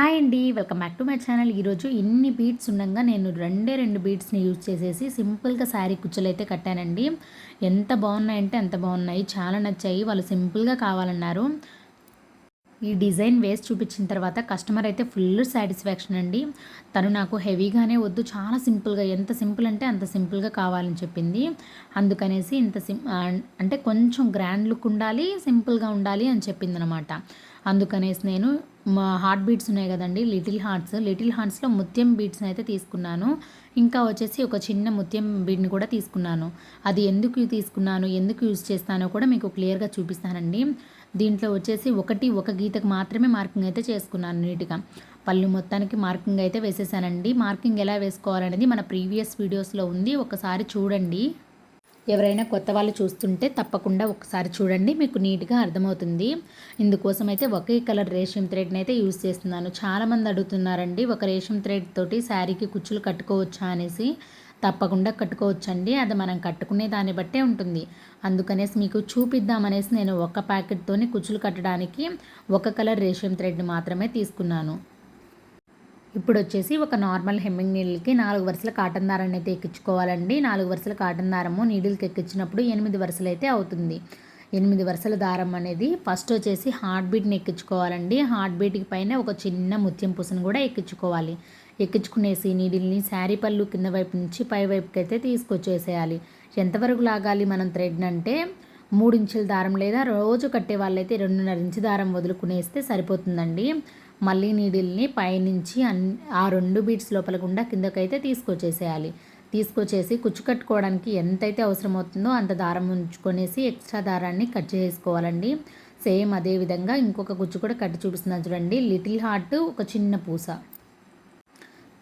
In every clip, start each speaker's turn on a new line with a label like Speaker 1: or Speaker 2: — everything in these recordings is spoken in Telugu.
Speaker 1: హాయ్ అండి welcome back to my channel. ఈరోజు ఇన్ని బీట్స్ ఉండగా నేను రెండే రెండు బీట్స్ని యూజ్ చేసేసి సింపుల్గా శారీ కుచ్చులు అయితే కట్టానండి. ఎంత బాగున్నాయంటే అంత బాగున్నాయి. చాలా నచ్చాయి. వాళ్ళు సింపుల్గా కావాలన్నారు. ఈ డిజైన్ వేసి చూపించిన తర్వాత కస్టమర్ అయితే ఫుల్ సాటిస్ఫాక్షన్ అండి. తను నాకు హెవీగానే వద్దు చాలా సింపుల్గా ఎంత సింపుల్ అంటే అంత సింపుల్గా కావాలని చెప్పింది. అందుకనేసి ఇంత సిం అంటే కొంచెం గ్రాండ్ లుక్ ఉండాలి సింపుల్గా ఉండాలి అని చెప్పింది అనమాట అందుకనేసి నేను మా హార్ట్ బీట్స్ ఉన్నాయి కదండి లిటిల్ హార్ట్స్. లిటిల్ హార్ట్స్లో ముత్యం బీట్స్ని అయితే తీసుకున్నాను. ఇంకా వచ్చేసి ఒక చిన్న ముత్యం బీడ్ని కూడా తీసుకున్నాను. అది ఎందుకు తీసుకున్నాను ఎందుకు యూజ్ చేస్తానో కూడా మీకు క్లియర్గా చూపిస్తానండి. దీంట్లో వచ్చేసి ఒకటి ఒక గీతకు మాత్రమే మార్కింగ్ అయితే చేసుకున్నాను నీట్గా. పళ్ళు మొత్తానికి మార్కింగ్ అయితే వేసేసానండి. మార్కింగ్ ఎలా వేసుకోవాలనేది మన ప్రీవియస్ వీడియోస్లో ఉంది. ఒకసారి చూడండి. ఎవరైనా కొత్త వాళ్ళు చూస్తుంటే తప్పకుండా ఒకసారి చూడండి మీకు నీట్గా అర్థమవుతుంది. ఇందుకోసం అయితే ఒకే కలర్ రేషం థ్రెడ్ని అయితే యూజ్ చేస్తున్నాను. చాలామంది అడుగుతున్నారండి ఒక రేషం థ్రెడ్ తోటి శారీకి కుచ్చులు కట్టుకోవచ్చా అనేసి. తప్పకుండా కట్టుకోవచ్చండి అది మనం కట్టుకునే దాన్ని బట్టే ఉంటుంది. అందుకనేసి మీకు చూపిద్దామనేసి నేను ఒక ప్యాకెట్తోని కుచ్చులు కట్టడానికి ఒక కలర్ రేషం థ్రెడ్ని మాత్రమే తీసుకున్నాను. ఇప్పుడు వచ్చేసి ఒక నార్మల్ హెమ్మింగ్ నీళ్ళకి నాలుగు వరుసల కాటన్ దారాన్ని అయితే ఎక్కించుకోవాలండి. నాలుగు వరుసల కాటన్ దారము నీడిల్కి ఎక్కించినప్పుడు ఎనిమిది వరుసలు అయితే అవుతుంది. ఎనిమిది వరుసల దారం అనేది ఫస్ట్ వచ్చేసి హార్ట్ బీట్ని ఎక్కించుకోవాలండి. హార్ట్ బీట్కి పైన ఒక చిన్న ముత్యం పూసను కూడా ఎక్కించుకోవాలి. ఎక్కించుకునేసి నీడిల్ని శారీ పళ్ళు కింద వైపు నుంచి పై వైపుకి అయితే తీసుకొచ్చేసేయాలి ఎంతవరకు లాగాలి మనం థ్రెడ్ అంటే మూడు ఇంచుల దారం లేదా రోజు కట్టే వాళ్ళైతే రెండున్నర ఇంచు దారం వదులుకునేస్తే సరిపోతుందండి. మళ్ళీ నీడిల్ని పైనుంచి అన్ ఆ రెండు బీట్స్ లోపల గుండా కిందకైతే తీసుకొచ్చేసేయాలి. తీసుకొచ్చేసి కుచ్చు కట్టుకోవడానికి ఎంతైతే అవసరం అవుతుందో అంత దారం ఉంచుకొనేసి ఎక్స్ట్రా దారాన్ని కట్ చేసుకోవాలండి. సేమ్ అదే విధంగా ఇంకొక గుచ్చు కూడా కట్టి చూపిస్తున్నాను చూడండి. లిటిల్ హార్ట్ ఒక చిన్న పూస.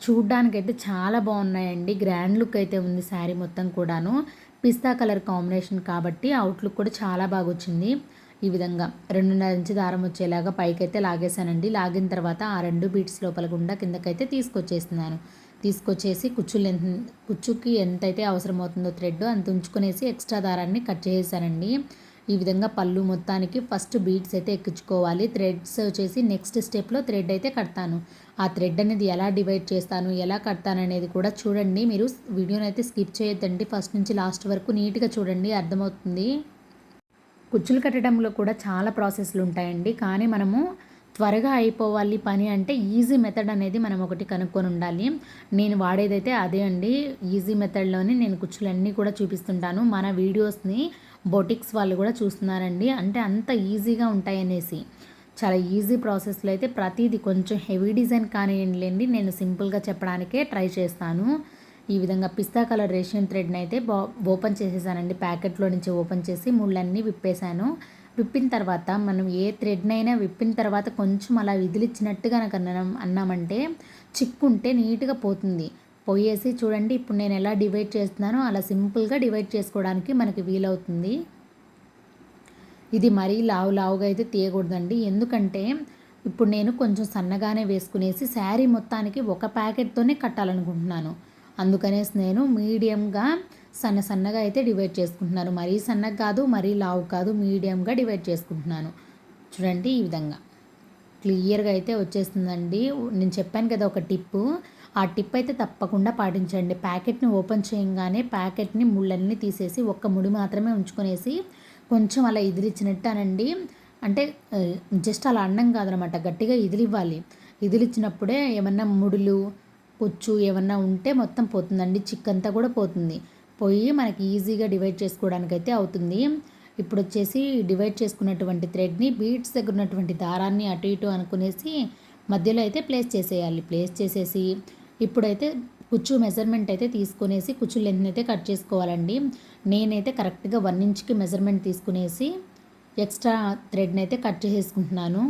Speaker 1: చూడ్డానికైతే చాలా బాగున్నాయండి. గ్రాండ్ లుక్ అయితే ఉంది శారీ మొత్తం కూడాను. పిస్తా కలర్ కాంబినేషన్ కాబట్టి అవుట్లుక్ కూడా చాలా బాగా వచ్చింది ఈ విధంగా రెండున్నర ఇంచు దారం వచ్చేలాగా పైకైతే లాగేశానండి. లాగిన తర్వాత ఆ రెండు బీట్స్ లోపల గుండా కిందకైతే తీసుకొచ్చేస్తున్నాను. తీసుకొచ్చేసి కుచ్చులు ఎంత కుచ్చుకి ఎంతైతే అవసరమవుతుందో థ్రెడ్ అంత ఉంచుకునేసి ఎక్స్ట్రా దారాన్ని కట్ చేసేసానండి. ఈ విధంగా పళ్ళు మొత్తానికి ఫస్ట్ బీట్స్ అయితే ఎక్కించుకోవాలి. థ్రెడ్స్ వచ్చేసి నెక్స్ట్ స్టెప్లో థ్రెడ్ అయితే కడతాను. ఆ థ్రెడ్ అనేది ఎలా డివైడ్ చేస్తాను ఎలా కడతాను అనేది కూడా చూడండి. మీరు వీడియోని అయితే స్కిప్ చేయొద్దండి. ఫస్ట్ నుంచి లాస్ట్ వరకు నీట్గా చూడండి అర్థమవుతుంది. కుచ్చులు కట్టడంలో కూడా చాలా ప్రాసెస్లు ఉంటాయండి. కానీ మనము త్వరగా అయిపోవాలి పని అంటే ఈజీ మెథడ్ అనేది మనం ఒకటి కనుక్కొని ఉండాలి. నేను వాడేదైతే అదే అండి. ఈజీ మెథడ్లోనే నేను కుచ్చులన్నీ కూడా చూపిస్తుంటాను. మన వీడియోస్ని బొటిక్స్ వాళ్ళు కూడా చూస్తున్నారండి. అంటే అంత ఈజీగా ఉంటాయనేసి. చాలా ఈజీ ప్రాసెస్లో అయితే ప్రతిదీ కొంచెం హెవీ డిజైన్ కానివ్వండి నేను సింపుల్గా చెప్పడానికే ట్రై చేస్తాను. ఈ విధంగా పిస్తా కలర్ రేషన్ థ్రెడ్ని అయితే బా ఓపెన్ చేసేసానండి. ప్యాకెట్లో నుంచి ఓపెన్ చేసి ముళ్ళన్నీ విప్పేశాను. విప్పిన తర్వాత మనం ఏ థ్రెడ్నైనా విప్పిన తర్వాత కొంచెం అలా విదిలిచ్చినట్టుగా నాకు అన్నామంటే చిక్కుంటే నీట్గా పోతుంది. పోయేసి చూడండి ఇప్పుడు నేను ఎలా డివైడ్ చేస్తున్నానో అలా సింపుల్గా డివైడ్ చేసుకోవడానికి మనకి వీలవుతుంది. ఇది మరీ లావు లావుగా అయితే తీయకూడదండి. ఎందుకంటే ఇప్పుడు నేను కొంచెం సన్నగానే వేసుకునేసి శారీ మొత్తానికి ఒక ప్యాకెట్తోనే కట్టాలనుకుంటున్నాను. అందుకనేసి నేను మీడియంగా సన్న సన్నగా అయితే డివైడ్ చేసుకుంటున్నాను. మరీ సన్నగా కాదు మరీ లావు కాదు మీడియంగా డివైడ్ చేసుకుంటున్నాను. చూడండి ఈ విధంగా. క్లియర్గా అయితే వచ్చేస్తుందండి. నేను చెప్పాను కదా ఒక టిప్పు. ఆ టిప్ అయితే తప్పకుండా పాటించండి. ప్యాకెట్ని ఓపెన్ చేయగానే ప్యాకెట్ని ముళ్ళన్నీ తీసేసి ఒక్క ముడి మాత్రమే ఉంచుకునేసి కొంచెం అలా ఇదిలిచ్చినట్టు అనండి అంటే జస్ట్ అలా అన్నం కాదనమాట. గట్టిగా ఇదిలివ్వాలి. ఇదిలిచ్చినప్పుడే ఏమన్నా ముడులు పుచ్చు ఏమన్నా ఉంటే మొత్తం పోతుందండి. చిక్కంతా కూడా పోతుంది. పోయి మనకి ఈజీగా డివైడ్ చేసుకోవడానికి అయితే అవుతుంది. ఇప్పుడు వచ్చేసి డివైడ్ చేసుకున్నటువంటి థ్రెడ్ని బీట్స్ దగ్గర ఉన్నటువంటి దారాన్ని అటు ఇటు అనుకునేసి మధ్యలో అయితే ప్లేస్ చేసేయాలి. ప్లేస్ చేసేసి ఇప్పుడైతే కుచ్చు మెజర్మెంట్ అయితే తీసుకునేసి కుచ్చు లెంత్ అయితే కట్ చేసుకోవాలండి. నేనైతే కరెక్ట్గా వన్ ఇంచ్కి మెజర్మెంట్ తీసుకునేసి ఎక్స్ట్రా థ్రెడ్ని అయితే కట్ చేసేసుకుంటున్నాను.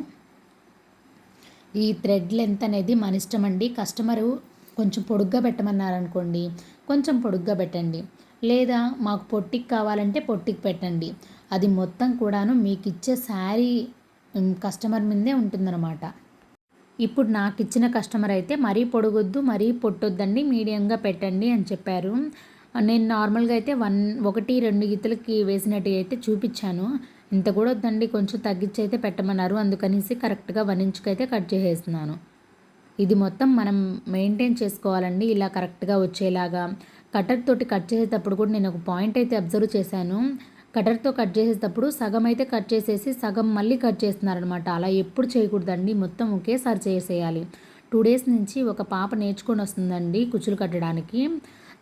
Speaker 1: ఈ థ్రెడ్ లెంత్ అనేది మన ఇష్టం అండి కస్టమరు కొంచెం పొడుగ్గా పెట్టమన్నారనుకోండి కొంచెం పొడుగ్గా పెట్టండి. లేదా మాకు పొట్టికి కావాలంటే పొట్టికి పెట్టండి. అది మొత్తం కూడాను మీకు ఇచ్చే శారీ కస్టమర్ మీదే ఉంటుందన్నమాట. ఇప్పుడు నాకు ఇచ్చిన కస్టమర్ అయితే మరీ పొడుగొద్దు మరీ పొట్టొద్దండి మీడియంగా పెట్టండి అని చెప్పారు. నేను నార్మల్గా అయితే వన్ ఒకటి రెండు గీతలకి వేసినట్టు అయితే చూపించాను ఇంత కూడా వద్దండి కొంచెం తగ్గించి అయితే పెట్టమన్నారు. అందుకనేసి కరెక్ట్గా వన్ ఇంచుకి అయితే కట్ చేసేస్తున్నాను. ఇది మొత్తం మనం మెయింటైన్ చేసుకోవాలండి. ఇలా కరెక్ట్గా వచ్చేలాగా. కటర్ తోటి కట్ చేసేటప్పుడు కూడా నేను ఒక పాయింట్ అయితే అబ్జర్వ్ చేశాను. కటర్తో కట్ చేసేటప్పుడు సగం అయితే కట్ చేసేసి సగం మళ్ళీ కట్ చేస్తున్నారనమాట అలా ఎప్పుడు చేయకూడదండి. మొత్తం ఒకేసారి చేసేయాలి. టూ డేస్ నుంచి ఒక పాప నేర్చుకొని వస్తుందండి కుచ్చులు కట్టడానికి.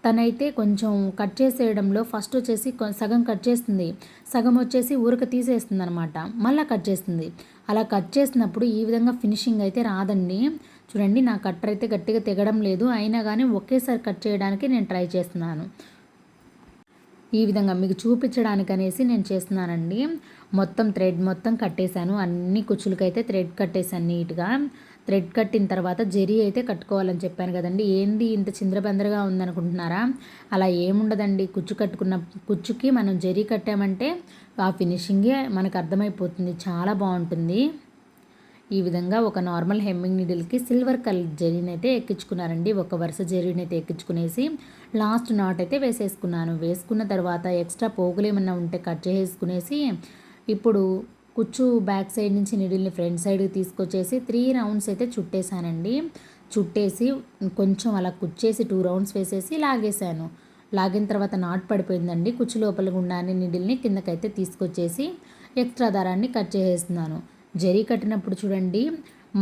Speaker 1: తనైతే కొంచెం కట్ చేసేయడంలో ఫస్ట్ వచ్చేసి సగం కట్ చేస్తుంది. సగం వచ్చేసి ఊరక తీసేస్తుంది అనమాట మళ్ళీ కట్ చేస్తుంది. అలా కట్ చేసినప్పుడు ఈ విధంగా ఫినిషింగ్ అయితే రాదండి. చూడండి నా కట్టర్ అయితే గట్టిగా తెగడం లేదు. అయినా కానీ ఒకేసారి కట్ చేయడానికి నేను ట్రై చేస్తున్నాను. ఈ విధంగా మీకు చూపించడానికి అనేసి నేను చేస్తున్నానండి. మొత్తం థ్రెడ్ మొత్తం కట్టేశాను. అన్ని కుచ్చులకైతే థ్రెడ్ కట్టేశాను నీట్గా. థ్రెడ్ కట్టిన తర్వాత జెరీ అయితే కట్టుకోవాలని చెప్పాను కదండి. ఏంది ఇంత చింద్రబందరగా ఉందనుకుంటున్నారా? అలా ఏముండదండి. కుచ్చు కట్టుకున్న కుచ్చుకి మనం జెరీ కట్టామంటే ఆ ఫినిషింగే మనకు అర్థమైపోతుంది. చాలా బాగుంటుంది. ఈ విధంగా ఒక నార్మల్ హెమ్మింగ్ నీడిల్కి సిల్వర్ కలర్ జరీని అయితే ఎక్కించుకున్నారండి. ఒక వరుస జరీని అయితే ఎక్కించుకునేసి లాస్ట్ నాట్ అయితే వేసేసుకున్నాను. వేసుకున్న తర్వాత ఎక్స్ట్రా పోగులు ఏమన్నా ఉంటే కట్ చేసేసుకునేసి ఇప్పుడు కుచ్చు బ్యాక్ సైడ్ నుంచి నిడిల్ని ఫ్రంట్ సైడ్కి తీసుకొచ్చేసి త్రీ రౌండ్స్ అయితే చుట్టేశానండి చుట్టేసి కొంచెం అలా కుచ్చేసి టూ రౌండ్స్ వేసేసి లాగేశాను లాగిన తర్వాత నాట్ పడిపోయిందండి. కుచ్చు లోపల గుండానే నిడిల్ని కిందకైతే తీసుకొచ్చేసి ఎక్స్ట్రా దారాన్ని కట్ చేసేస్తున్నాను. జరీ కట్టినప్పుడు చూడండి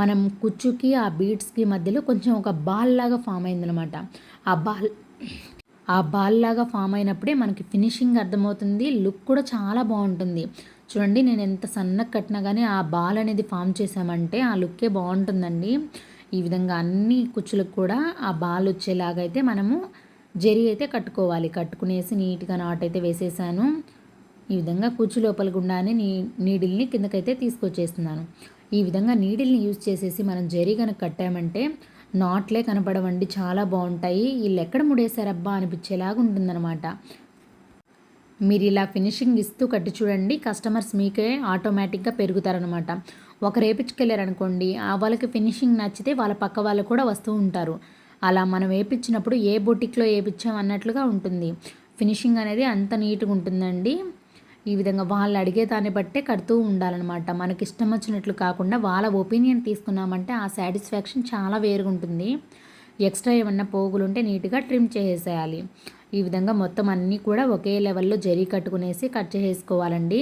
Speaker 1: మనం కుచ్చుకి ఆ బీడ్స్కి మధ్యలో కొంచెం ఒక బాల్ లాగా ఫామ్ అయిందనమాట. ఆ బాల్ ఆ బాల్ లాగా ఫామ్ అయినప్పుడే మనకి ఫినిషింగ్ అర్థమవుతుంది లుక్ కూడా చాలా బాగుంటుంది. చూడండి నేను ఎంత సన్నగా కట్టినా కానీ ఆ బాల్ అనేది ఫామ్ చేసామంటే ఆ లుక్కే బాగుంటుందండి. ఈ విధంగా అన్ని కుచ్చులకు కూడా ఆ బాల్ వచ్చేలాగా అయితే మనము జరి అయితే కట్టుకోవాలి. కట్టుకునేసి నీట్గా నాట్ అయితే వేసేసాను. ఈ విధంగా కుచ్చు లోపల గుండానే నీ నీడిల్ని కిందకైతే తీసుకొచ్చేస్తున్నాను. ఈ విధంగా నీడిల్ని యూజ్ చేసేసి మనం జరీ కనుక కట్టామంటే నాట్లే కనపడవండి చాలా బాగుంటాయి. వీళ్ళు ఎక్కడ ముడేశారబ్బా అనిపించేలాగా ఉంటుందన్నమాట. మీరు ఇలా ఫినిషింగ్ ఇస్తూ కట్టి చూడండి కస్టమర్స్ మీకే ఆటోమేటిక్గా పెరుగుతారనమాట ఒకరు వేపించుకెళ్ళారనుకోండి ఆ వాళ్ళకి ఫినిషింగ్ నచ్చితే వాళ్ళ పక్క వాళ్ళు కూడా వస్తూ ఉంటారు. అలా మనం వేపించినప్పుడు ఏ బొటిక్లో వేపించాం అన్నట్లుగా ఉంటుంది. ఫినిషింగ్ అనేది అంత నీట్గా ఉంటుందండి. ఈ విధంగా వాళ్ళు అడిగే దాన్ని బట్టే కడుతూ ఉండాలన్నమాట. మనకి ఇష్టం వచ్చినట్లు కాకుండా వాళ్ళ ఒపీనియన్ తీసుకున్నామంటే ఆ సాటిస్ఫాక్షన్ చాలా వేరుగా ఉంటుంది ఎక్స్ట్రా ఏమన్నా పోగులు ఉంటే నీట్గా ట్రిమ్ చేసేయాలి ఈ విధంగా మొత్తం అన్నీ కూడా ఒకే లెవెల్లో జరీ కట్టుకునేసి కట్ చేసేసుకోవాలండి.